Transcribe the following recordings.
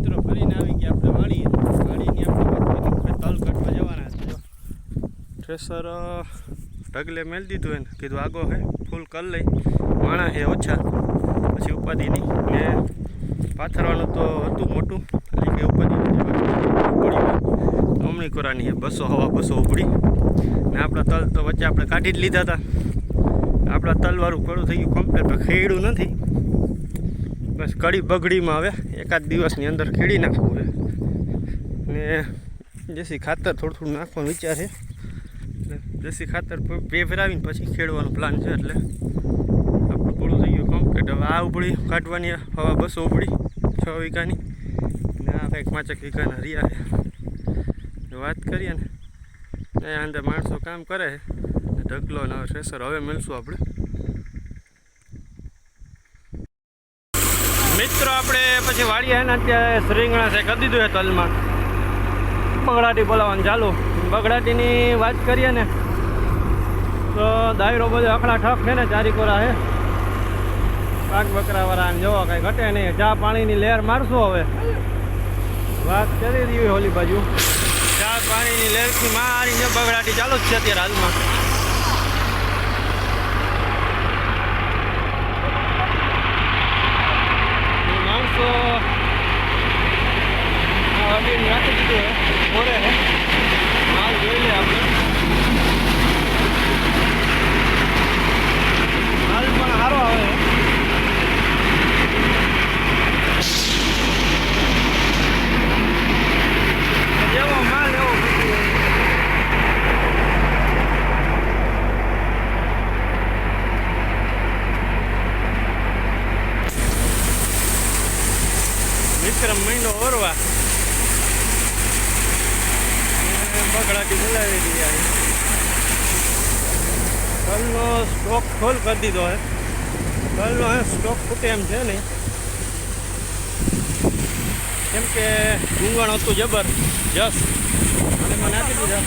મિત્રો ફરીને આવી ગયા આપણે વાળીએ વાળીને આપણે તલ કાઢવા જવાના છે. થ્રેસર ઢગલે મેળ દીધું એને. કીધું, આગો હે, ફૂલ કરી લઈ. માણા હે ઓછા. પછી ઉપાધિની ને પાથરવાનું તો હતું મોટું. એટલે કે ઉપાધિ અમણી કોરાની હે, બસો, હવા બસો ઉપડી ને આપણા તલ તો વચ્ચે આપણે કાઢી જ લીધા હતા. આપણા તલવાળું કડું થઈ ગયું કમ્પ્લેટ ખેડું નથી. બસ કડી બગડીમાં હવે એકાદ દિવસની અંદર ખેડી નાખવું છે. ને દેશી ખાતર થોડું થોડું નાખવાનો વિચાર છે. દેશી ખાતર પેભરાવીને પછી ખેડવાનો પ્લાન છે એટલે આપણું પૂરું થઈ ગયું કમ્પ્લીટ હવે આ ઉપડી, કાઢવાની હવા બસો ઉપડી, છ વીઘાની. ને આ કંઈક પાંચેક વીઘાના રહ્યા છે. વાત કરીએ ને એ અંદર માણસો કામ કરે ઢગલો ને થ્રેસર હવે મળશું આપણે. મિત્રો, આપણે પછી વાડીએ ને અત્યારે શ્રીંગણા છે, કરી દીધું છે તલમાં. બગડાટી બોલાવવાનું ચાલુ. બગડાટીની વાત કરીએ ને, તો દાયરો બધો અકડા ઠક છે ને ચારી કોરા છે. પાક બકરાવાળા જોવો, કાંઈ ઘટે નહીં. ચા પાણીની લહેર મારશું હવે. વાત કરી રહી ઓલી બાજુ. ચા પાણીની લહેરથી મારીને બગડાટી ચાલુ જ છે અત્યારે હાલમાં એ માણસો આ અડીને રાખી દીધું હે મોરે હે માલ જોઈ લે આપણે માલ પણ સારો આવે છે. જેવો માલ એવો પછી વિક્રમ અને બગડાટી બોલાવી દીધી કલનો સ્ટોક ફૂલ કરી દીધો હે. કલનો હે, સ્ટોક ખૂટે એમ છે નહીં કેમ કે ડુંગણ હતું જબર, જસ. અને મને આપી દીધા.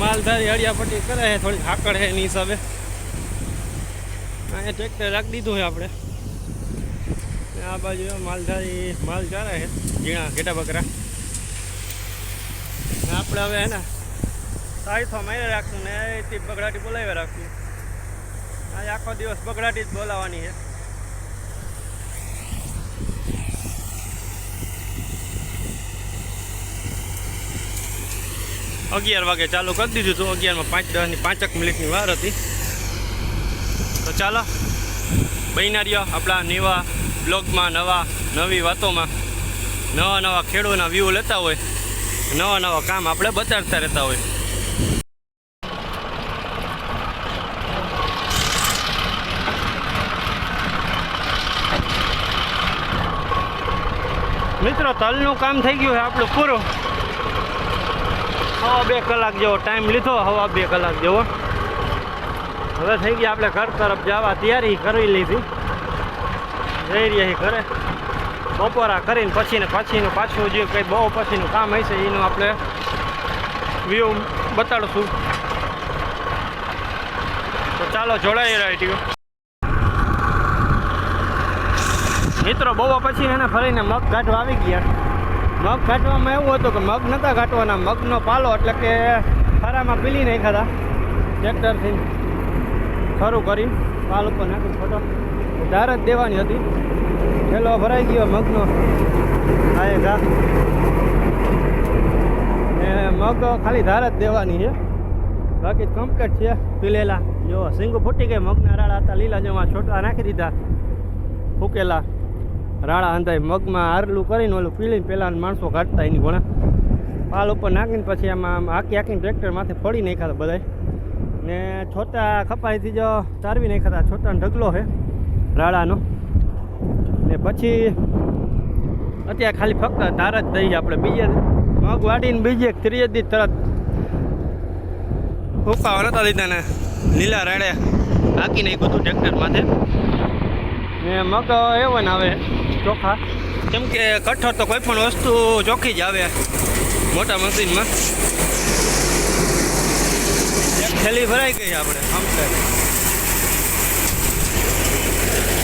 માલધારી હળિયાપટ્ટી કરે છે થોડીક હાકડ એની હિસાબે. અહીંયા ટ્રેક્ટર રાખી દીધું છે આપણે. આ બાજુ માલધારી માલ ચાલે છે ઝીણા, ઘેટા બકરા. આપણે હવે ને સાઈથો મારે રાખશું ને એથી બગડાટી બોલાવી રાખશું. આજે આખો દિવસ બગડાટી જ બોલાવાની છે. અગિયાર વાગે ચાલુ કરી દીધું હતું. અગિયારમાં પાંચ દસની પાંચક મિનિટની વાર હતી. તો ચાલો બન્યા રહ્યો આપણા નવા બ્લોગમાં નવા નવી વાતોમાં નવા નવા ખેડૂતના વ્યૂ લેતા હોય, નવા નવા કામ આપણે બતાડતા રહેતા હોય. મિત્રો, તલનું કામ થઈ ગયું છે આપણું પૂરું. હવા બે કલાક જેવો ટાઈમ લીધો, હવા બે કલાક જેવો. હવે થઈ ગયા આપણે ઘર તરફ જવા, તૈયારી કરી લીધી. જઈ રહ્યા છીએ ઘરે. બપોરા કરીને પછીને પછીનું પાછું જે કંઈ બહુ પછીનું કામ હશે, એનું આપણે વ્યૂ બતાડશું. તો ચાલો જોડાઈ રહ્યો મિત્રો, બહુ પછી એને ફરીને મગ કાઢવા આવી ગયા. મગ કાઢવામાં એવું હતું કે મગ નહોતા કાઢવાના, મગનો પાલો એટલે કે ખરામાં પીલી નાખ્યા હતા. ટ્રેક્ટરથી ખરું કરી, પાલ ઉપર નાખી, ફોટો. ધાર જ દેવાની હતી. પેલો ભરાઈ ગયો મગનો. હા, એ ઘા ને મગ ખાલી ધાર જ દેવાની છે. બાકી કમ્પ્લીટ છે. પીલેલા. જો, સિંગ ફૂટી ગઈ. મગના રાળા હતા, લીલા જેમાં છોટા નાખી દીધા. ફૂકેલા રાળા અંધાય મગમાં આરલું કરીને ઓલું પીલીને પહેલાં માણસો કાઢતા એની ઘણા પાલ ઉપર નાખીને પછી આમાં આમ આખી આખીને ટ્રેક્ટર માથે ફળી નાખ્યા બધા ને છોટા ખપાઈથી જો તારવી નાખ્યા હતા. છોટાનો ઢગલો છે. રાળાનો ને પછી અત્યારે ખાલી ફક્ત ધાર જ થઈ આપણે બીજે મગ વાટીને બીજે એક ત્રીજે દી તરત. ફૂકાવા નતા દીધા ને લીલા રાડે હાકી નાખ્યું હતું ટ્રેક્ટર માથે. ને મગ એવો ને આવે ચોખા. કેમ કે કઠોળ તો કોઈ પણ વસ્તુ ચોખ્ખી જ આવે મોટા મશીનમાં. થેલી ભરાઈ ગઈ આપણે કમ્પ્લેટ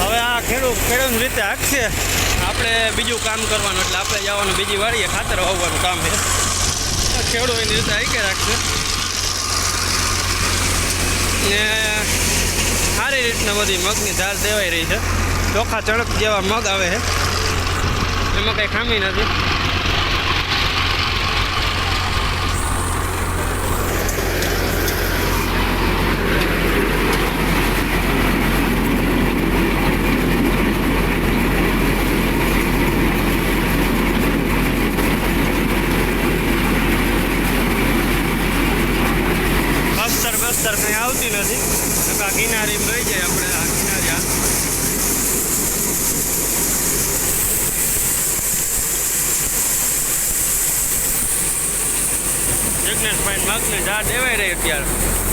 હવે આ ખેડૂત ખેડૂતની રીતે હાંકશે આપણે બીજું કામ કરવાનું એટલે આપણે જવાનું બીજી વાળીએ ખાતર વાવવાનું કામ છે. ખેડૂત એની રીતે હાંકે રાખશે. ને સારી રીતના બધી મગની દાળ દેવાઈ રહી છે. ચોખા ચણક જેવા મગ આવે છે. એમાં કંઈ ખામી નથી. આવતી નથી. આ કિનારી લઈ જાય આપણે, આ કિનારી આ. જગનેશભાઈ મગને ઝાડ દેવાઈ રહી અત્યારે.